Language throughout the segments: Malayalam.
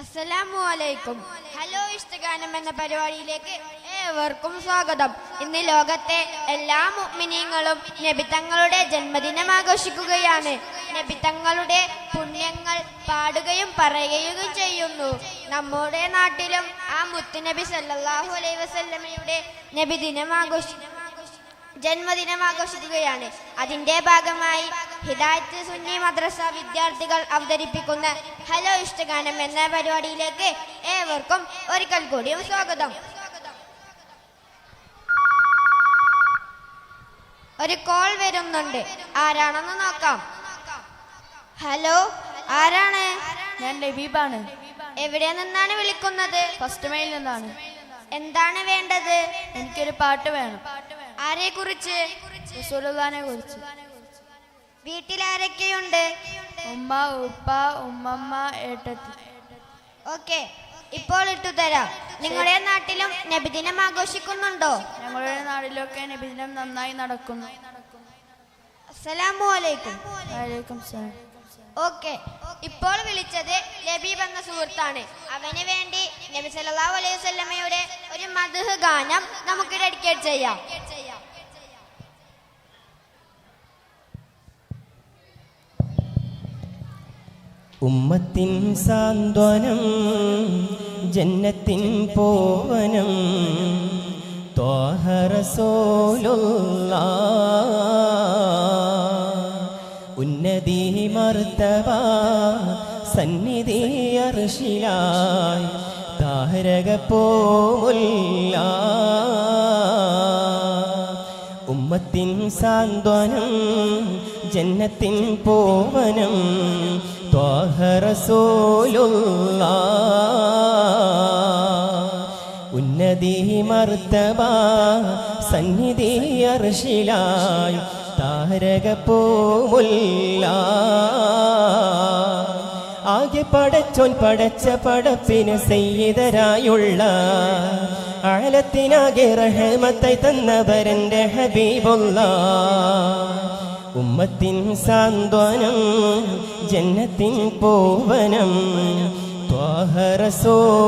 അസ്സലാമു അലൈക്കും. ഹലോ ഇഷ്ടഗാനം എന്ന പരിപാടിയിലേക്ക് ഏവർക്കും സ്വാഗതം. ഇന്ന് ലോകത്തെ എല്ലാ മുഅ്മിനീങ്ങളും നബിത്തങ്ങളുടെ ജന്മദിനം ആഘോഷിക്കുകയാണ്. നബിത്തങ്ങളുടെ പുണ്യങ്ങൾ പാടുകയും പറയുകയും ചെയ്യുന്നു. നമ്മുടെ നാട്ടിലും ആ മുത്തുനബി സല്ലാഹു അലൈഹി വസല്ലമയുടെ നബിദിനം ആഘോഷി ജന്മദിനം ആഘോഷിക്കുകയാണ്. അതിന്റെ ഭാഗമായി ഹിദായത്ത് സുന്നി മദ്രസ വിദ്യാർത്ഥികൾ അവതരിപ്പിക്കുന്ന ഹലോ ഇഷ്ടഗാനം എന്ന പരിപാടിയിലേക്ക് ഏവർക്കും ഒരിക്കൽ കൂടിയും സ്വാഗതം. ഒരു കോൾ വരുന്നുണ്ട്. ആരാണെന്ന് നോക്കാം. ഹലോ ആരാണ്? ഞാൻ ലബീബാണ്. എവിടെ നിന്നാണ് വിളിക്കുന്നത്? ഫസ്റ്റ് മെയിൽ നിന്നാണ്. എന്താണ് വേണ്ടത്? എനിക്കൊരു പാട്ട് വേണം. ആരെ കുറിച്ച് കുറിച്ച് വീട്ടിലാരൊക്കെയുണ്ട്? ഉമ്മ ഉപ്പ ഉമ്മമ്മ ഏട്ടത്തി. ഓക്കെ ഇപ്പോൾ ഇട്ടു തരാം. നിങ്ങളുടെ നാട്ടിലും നബിദിനം ആഘോഷിക്കുന്നുണ്ടോ? ഞങ്ങളുടെ നാട്ടിലൊക്കെ നബിദിനം നന്നായി നടക്കുന്നു. ഓക്കെ ഇപ്പോൾ വിളിച്ചത് ലബീബ് എന്ന സുഹൃത്താണ്. അവന് വേണ്ടി നബി സല്ലല്ലാഹു അലൈഹി വസല്ലമയുടെ ഒരു മധുഹ് ഗാനം നമുക്ക് ഡെഡിക്കേറ്റ് ചെയ്യാം. ഉമ്മത്തിൻ സാന്ത്വനം ജന്നത്തിൻ പോവനം ത്വാഹറസോലുള്ള. ഉന്നതി മർത്തവ സന്നിധി അർഷിലായി താരക പോമുല്ല. ഉമ്മത്തിൻ സാന്ത്വനം ജന്നത്തിൻ പോവനം ത്വാഹറസോലുള്ള ഉന്നതി മർത്തബ സന്നിധി അർഷിലായി താരക പോമുല്ല. ആകെ പടച്ചോൻ പടച്ച പടപ്പിന് സെയ്തരായുള്ള ആലത്തിനാകെ റഹമത്തായി തന്നവരന്റെ ഹബീബുള്ള ഉമ്മത്തിൻ സാന്ത്വനം ജന്നത്തിൻ പോവനം ത്വാഹരസോലുള്ള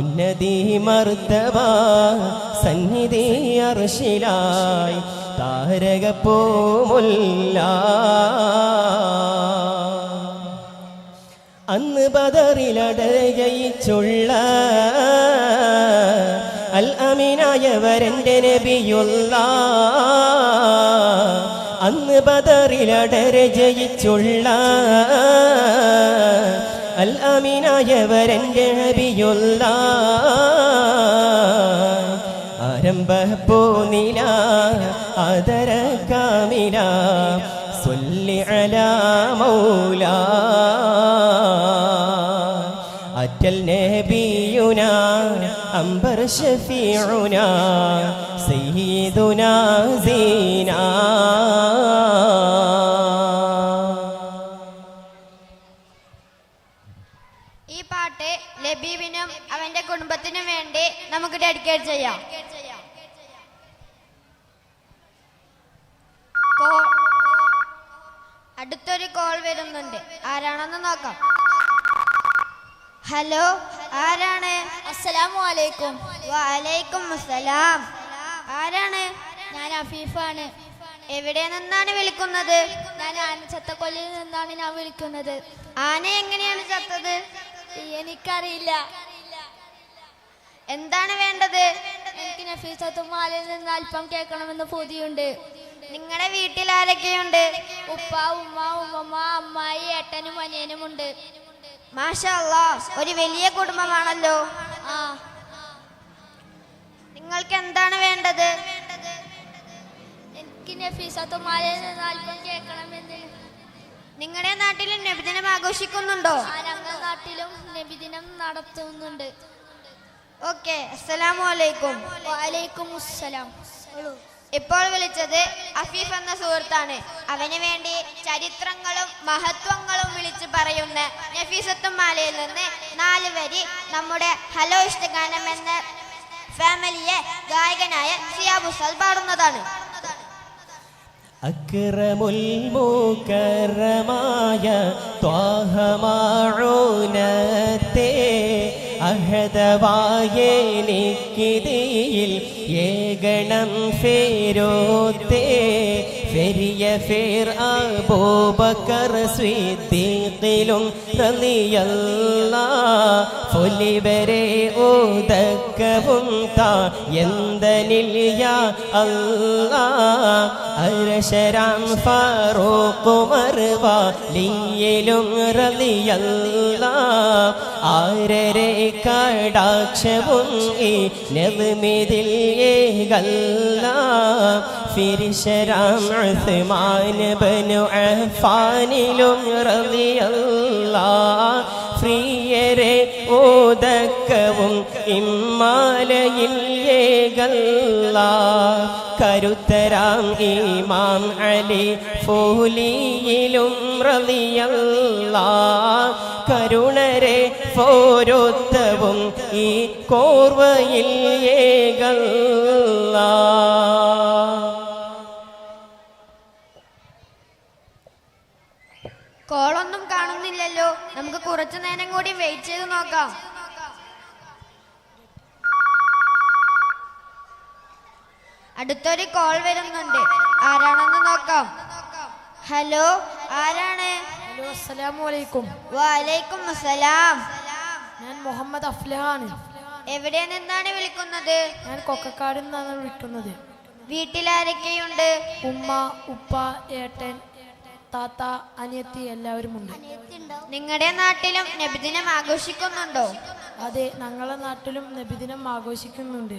ഉന്നതി മർത്തവ സന്നിധി അർഷിലായി താരക പോമുല്ല. അന്ന് ബദറിലടയയിച്ചുള്ള അൽ അമീനായവരന്റെ നബിയുള്ള. അന്ന് ബദറിലടര ജയിച്ചുള്ള അൽ അമീനായവരന്റെ നബിയുള്ള. ആരംഭ പോനില അതര കാമില സൊല്ലി അല മൗല. അറ്റൽ നബിയുന അംബർ ഷഫീന സയ്യിദുന സീന ഈ പാട്ട് ലബീബിനും അവന്റെ കുടുംബത്തിനും വേണ്ടി നമുക്ക് ഡെഡിക്കേറ്റ് ചെയ്യാം. അടുത്തൊരു കോൾ വരുന്നുണ്ട്. ആരാണെന്ന് നോക്കാം. ഹലോ? ആരാണ്? അസ്സലാമു അലൈക്കും. വലൈക്കും അസ്സലാം. ആരാണ്? ഞാൻ അഫീഫാണ്. എവിടെ നിന്നാണ് വിളിക്കുന്നത്? ഞാൻ ആന ചത്തക്കൊല്ലിൽ നിന്നാണ് ഞാൻ വിളിക്കുന്നത്. ആന എങ്ങനെയാണ് ചത്തത്? എനിക്കറിയില്ല. എന്താണ് വേണ്ടത്? എനിക്ക് നഫീസത്തുമാലിൽ നിന്ന് അല്പം കേൾക്കണമെന്ന് പൂതിയുണ്ട്. നിങ്ങളുടെ വീട്ടിൽ ആരൊക്കെയുണ്ട്? ഉപ്പ ഉമ്മ ഉമ്മമ്മ അമ്മായി ഏട്ടനും അനിയനും ഉണ്ട് മാഷാ അല്ലാ ഒരു വലിയ കുടുംബമാണല്ലോ. നിങ്ങൾക്ക് എന്താണ് വേണ്ടത്? എനിക്ക് അല്പം കേൾക്കണമെന്ന്. നിങ്ങളുടെ നാട്ടിലും നബിദിനം ആഘോഷിക്കുന്നുണ്ടോ? ഞങ്ങളുടെ നാട്ടിലും നബിദിനം നടത്തുന്നുണ്ട്. ഓക്കെ അസ്സലാമു അലൈക്കും. വലൈക്കും അസ്സലാം ഇപ്പോൾ വിളിച്ചത് അഫീഫ് എന്ന സുഹൃത്താണ്. അവന് വേണ്ടി ചരിത്രങ്ങളും മഹത്വങ്ങളും വിളിച്ചു പറയുന്ന നഫീസത്തും മാലയിൽ നിന്ന് നാല് വരി നമ്മുടെ ഹലോ ഇഷ്ടഗാനം എന്ന ഫാമിലിയെ ഗായകനായ സിയാബുസൽ പാടുന്നതാണ്. അക്രമുൽ മുക്കറമായ ത്വാഹമാഴൂനത്തെ അഹദവായെനിക്കിതിയിൽ ഏകണം ഫേരോത്തെ ഫെരിയ ഫേർ അബൂബക്കർ സ്വീത്തിലും റളിയല്ല ഫൊലിവരെ ഓതക്കവും താ എന്തനില്ല അല്ലാ. അരശരാം ഫാറൂഖ് മർവാലിയിലും റളിയല്ല. ആരരെ കടാക്ഷവും ഈ നെതുമിതിൽ ഏകല്ല. ഫിരിശരാം ഉസ്മാൻ ബനു അഫാനിലും റളിയല്ലാ ഓതക്കവും ഇമ്മാലയിൽ ഏകല്ല കരുത്തരാം ഇമാം അലി ഫോലിയിലും റളിയല്ല കരുണരെ ഫോരോത്തവും ഈ കോർവയിൽ ഏകല്ല കോളൊന്നും കാണുന്നില്ലല്ലോ. നമുക്ക് കുറച്ചു നേരം കൂടി വെയിറ്റ് ചെയ്ത് നോക്കാം. അടുത്തൊരു കോൾ വരുന്നുണ്ട്. ആരാണെന്ന് നോക്കാം. ഹലോ ആരാണ്? ഹലോ അസ്സലാമു അലൈക്കും വാലൈക്കും അസ്സലാം. ഞാൻ മുഹമ്മദ് അഫ്ലഹാണ് എവിടെ നിന്നാണ് വിളിക്കുന്നത്? ഞാൻ കൊക്കക്കാട് നിന്നാണ് വിളിക്കുന്നത്. വീട്ടിലാരൊക്കെയുണ്ട്? ഉമ്മ ഉപ്പ ഏട്ടൻ താത്ത അനിയത്തി എല്ലാവരും ഉണ്ട്. നിങ്ങളുടെ നാട്ടിലും നബിദിനം ആഘോഷിക്കുന്നുണ്ടോ? അതെ ഞങ്ങളുടെ നാട്ടിലും നബിദിനം ആഘോഷിക്കുന്നുണ്ട്.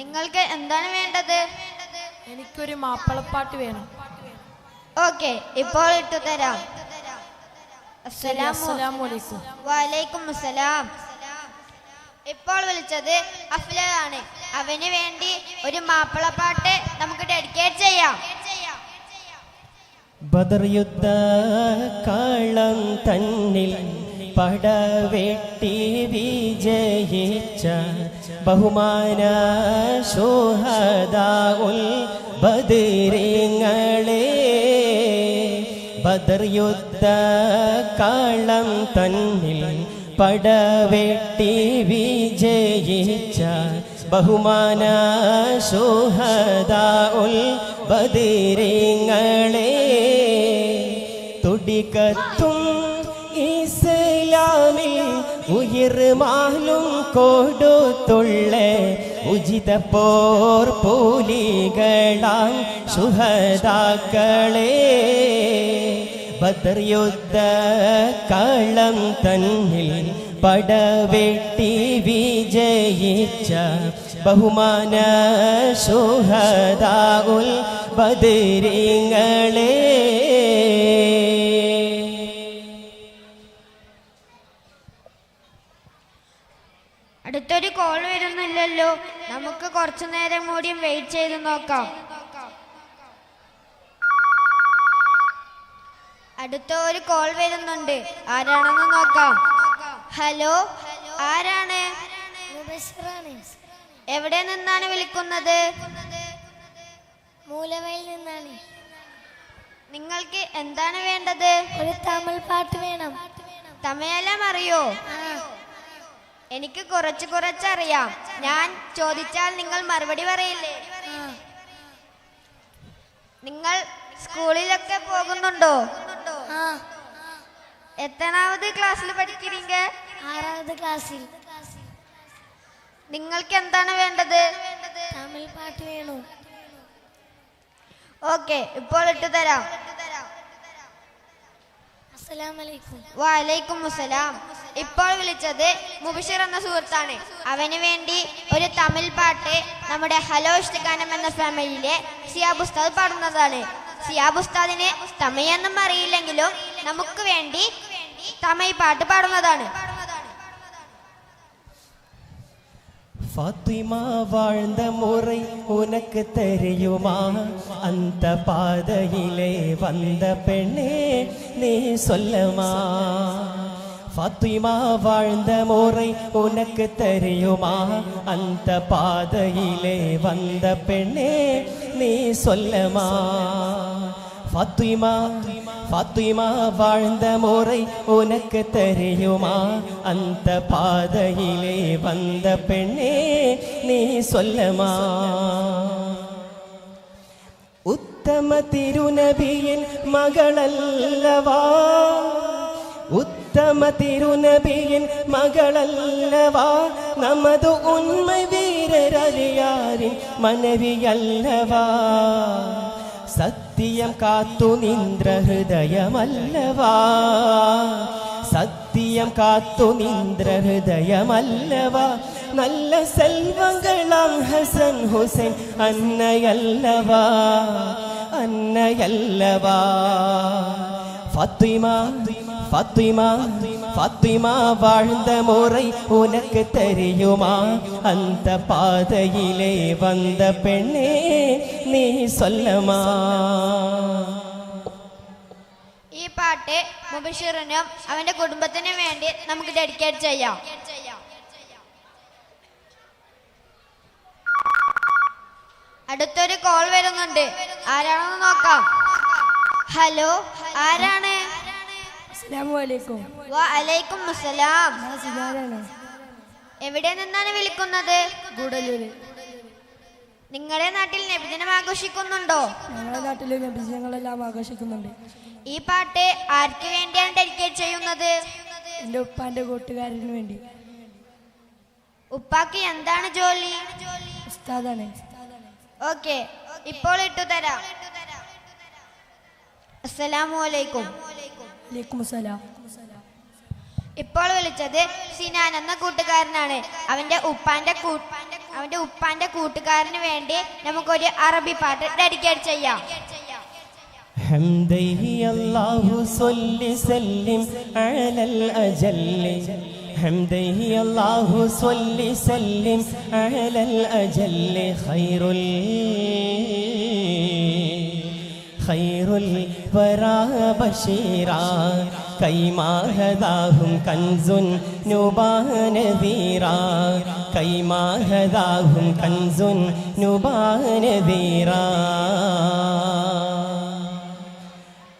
നിങ്ങൾക്ക് എന്താണ് വേണ്ടത്? എനിക്കൊരു മാപ്പിളപ്പാട്ട് വേണം. ഓക്കെ ഇപ്പോൾ ഇട്ടു തരാം. വലൈക്കും അസ്സലാം ഇപ്പോൾ വിളിച്ചത് അഫ്ലാണ് അവന് വേണ്ടി ഒരു മാപ്പിളപ്പാട്ട് നമുക്ക് ഡെഡിക്കേറ്റ് ചെയ്യാം. ബദർ യുദ്ധ കാളം തന്നിൽ പടവെട്ടി വിജയിച്ച ബഹുമാന ശോഹദാഉൽ ബദരിങ്ങളെ ബദർയുദ്ധ കാളം തന്നിൽ പടവെട്ടി വിജയിച്ച ബഹുമാന ശോഹദാഉൽ ബദരിങ്ങളെ തുടികത്തും ഇസ്ലാമിൽ ഉയർമാലും കൊടുത്തുള്ള ഉചിത പോർ പോലികളാം സുഹതാക്കളെ ബദർ യുദ്ധ കളം തന്നിൽ പടവെട്ടി വിജയിച്ച ബഹുമാന സുഹദാഉൽ ബദരിങ്ങളെ. അടുത്തൊരു കോൾ വരുന്നില്ലല്ലോ. നമുക്ക് കുറച്ചു നേരം കൂടിയും വെയിറ്റ് ചെയ്ത് നോക്കാം. അടുത്ത ഒരു കോൾ വരുന്നുണ്ട്. ആരാണെന്ന് നോക്കാം. ഹലോ ആരാണ്? എവിടെ നിന്നാണ് വിളിക്കുന്നത്? മൂലവയിൽ നിന്നാണ്. നിങ്ങൾക്ക് എന്താണ് വേണ്ടത്? ഒരു തമിഴ് പാട്ട് വേണം. തമിഴെല്ലാം അറിയോ? എനിക്ക് കുറച്ച് അറിയാം. ഞാൻ ചോദിച്ചാൽ നിങ്ങൾ മറുപടി പറയില്ലേ? നിങ്ങൾ സ്കൂളിലൊക്കെ പോകുന്നുണ്ടോ? എത്രാമത് ക്ലാസ്സിൽ പഠിக்கிறീങ്ക ആറാമത് ക്ലാസ്സിൽ. നിങ്ങൾക്ക് എന്താണ് വേണ്ടത്? തമിഴ് പാട്ട് വേണോ? ഓക്കെ ഇപ്പോൾ ഇട്ട് തരാം. വാലൈക്കും അസ്സലാം ഇപ്പോൾ വിളിച്ചത് മുബിഷിർ എന്ന സുഹൃത്താണ്. അവന് വേണ്ടി ഒരു തമിഴ് പാട്ട് നമ്മുടെ ഹലോ ഇഷ്ടഗാനം എന്ന ഫാമിലിയിലെ സിയാബ് ഉസ്താദ് പാടുന്നതാണ്. സിയാബ് ഉസ്താദിന് തമിഴൊന്നും അറിയില്ലെങ്കിലും നമുക്ക് വേണ്ടി തമിഴ് പാട്ട് പാടുന്നതാണ് ഫാത്തിമ வாழ்ந்த முறை உனக்கு தெரியுமா அந்த பாதையிலே வந்த பெண்ணே நீ சொல்லமா ஃபாத்திமா வாழ்ந்த முறை உனக்கு தெரியுமா? அந்த பாதையிலே வந்த பெண்ணே நீ சொல்லமா? ஃபாத்திமா ஃபாத்திமா வாழ்ந்த முறை உனக்கு தெரியுமா? அந்த பாதையிலே வந்த பெண்ணே நீ சொல்லமா? உத்தம திருநபியின் மகளல்லவா? തിരുനബിയിൽ മകളല്ലവാ ഉത്തമ തിരുനബിയിൽ മകളല്ലവാ നമതു ഉണ്മ വീരരറിയാരിൻ മനവിയല്ലവാ സത്യം കാത്തു നിന്ദ്ര ഹൃദയമല്ലവാ സത്യം കാത്തു നിന്ദ്ര ഹൃദയമല്ലവാ നല്ല സെൽവങ്ങളാം ഹസൻ ഹുസൈൻ അന്നയല്ലവാ അന്നയല്ലവാ ഫാത്തിമ ഫാത്തിമ ഫാത്തിമ வாழ்ந்த முறை உனக்கு தெரியுமா அந்த பாதையிலே வந்த பெண்ணே നീ சொல்லமா ഈ പാട്ട് മുബഷിറിനും അവന്റെ കുടുംബത്തിനും വേണ്ടി നമുക്ക് ഡെഡിക്കേറ്റ് ചെയ്യാം അടുത്തൊരു കോൾ വരുന്നുണ്ട് ആരാണെന്ന് നോക്കാം ഹലോ ആരാണ് അസ്സലാമലൈക്കും വലൈക്കും അസ്സലാം എവിടെ നിന്നാണ് വിളിക്കുന്നത്? നിങ്ങളുടെ നാട്ടിൽ നബിദിനം ആഘോഷിക്കുന്നുണ്ടോ? ഞങ്ങളുടെ നാട്ടിലെ നബിജനങ്ങളെല്ലാം ആഘോഷിക്കുന്നുണ്ട്. ഈ പാട്ട് ആർക്ക് വേണ്ടിയാണ് ഡെഡിക്കേറ്റ് ചെയ്യുന്നത്? എന്റെ ഉപ്പാന്റെ കൂട്ടുകാരന് വേണ്ടി. ഉപ്പാക്ക് എന്താണ് ജോലി? ഉസ്താദാണ്. ഓക്കെ ഇപ്പോൾ ഇട്ടുതരാം. അസ്സലാമു അലൈക്കും ഇപ്പോൾ വിളിച്ചത് സിനാൻ എന്ന കൂട്ടുകാരനാണ് അവന്റെ ഉപ്പാന്റെ കൂ- അവന്റെ ഉപ്പാന്റെ കൂട്ടുകാരന് വേണ്ടി നമുക്കൊരു അറബി പാട്ട് ഡെഡിക്കേറ്റ് ചെയ്യാം حمده الله صل سلم على الأجل حمده الله صل سلم على الأجل خير ال خير الورى بشيرا. كيما هداهم كنز نبان نذيرا. كيما هداهم كنز نبان نذيرا.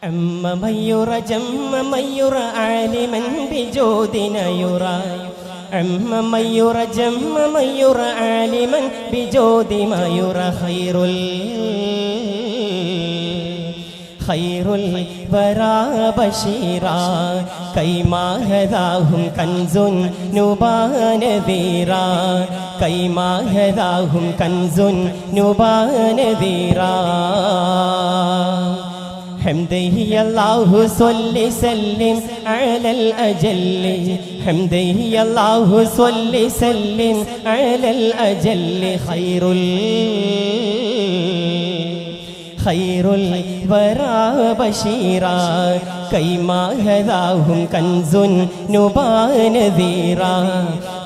أم من يرى جم من يرى عالما بجودنا يرى. أم من يرى جم من يرى عالما بجود ما يرى. خير خير الورى بشيرا. كيما هداهم كنز نبان ذيرا. كيما هداهم كنز نبان ذيرا. حمده الله صل سلم على الأجل. حمده الله صل سلم على الأجل. خير ഖൈറുൽ വറാ ബഷീറ കൈമാഹദാഹും കൻസുൻ നുബാനദീറ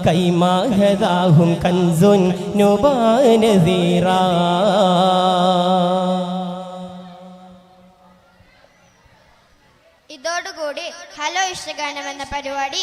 കൈമാഹദാഹും കൻസുൻ നുബാനദീറ. ഇതോടുകൂടി ഹലോ ഇഷ്ടഗാനം എന്ന പരിപാടി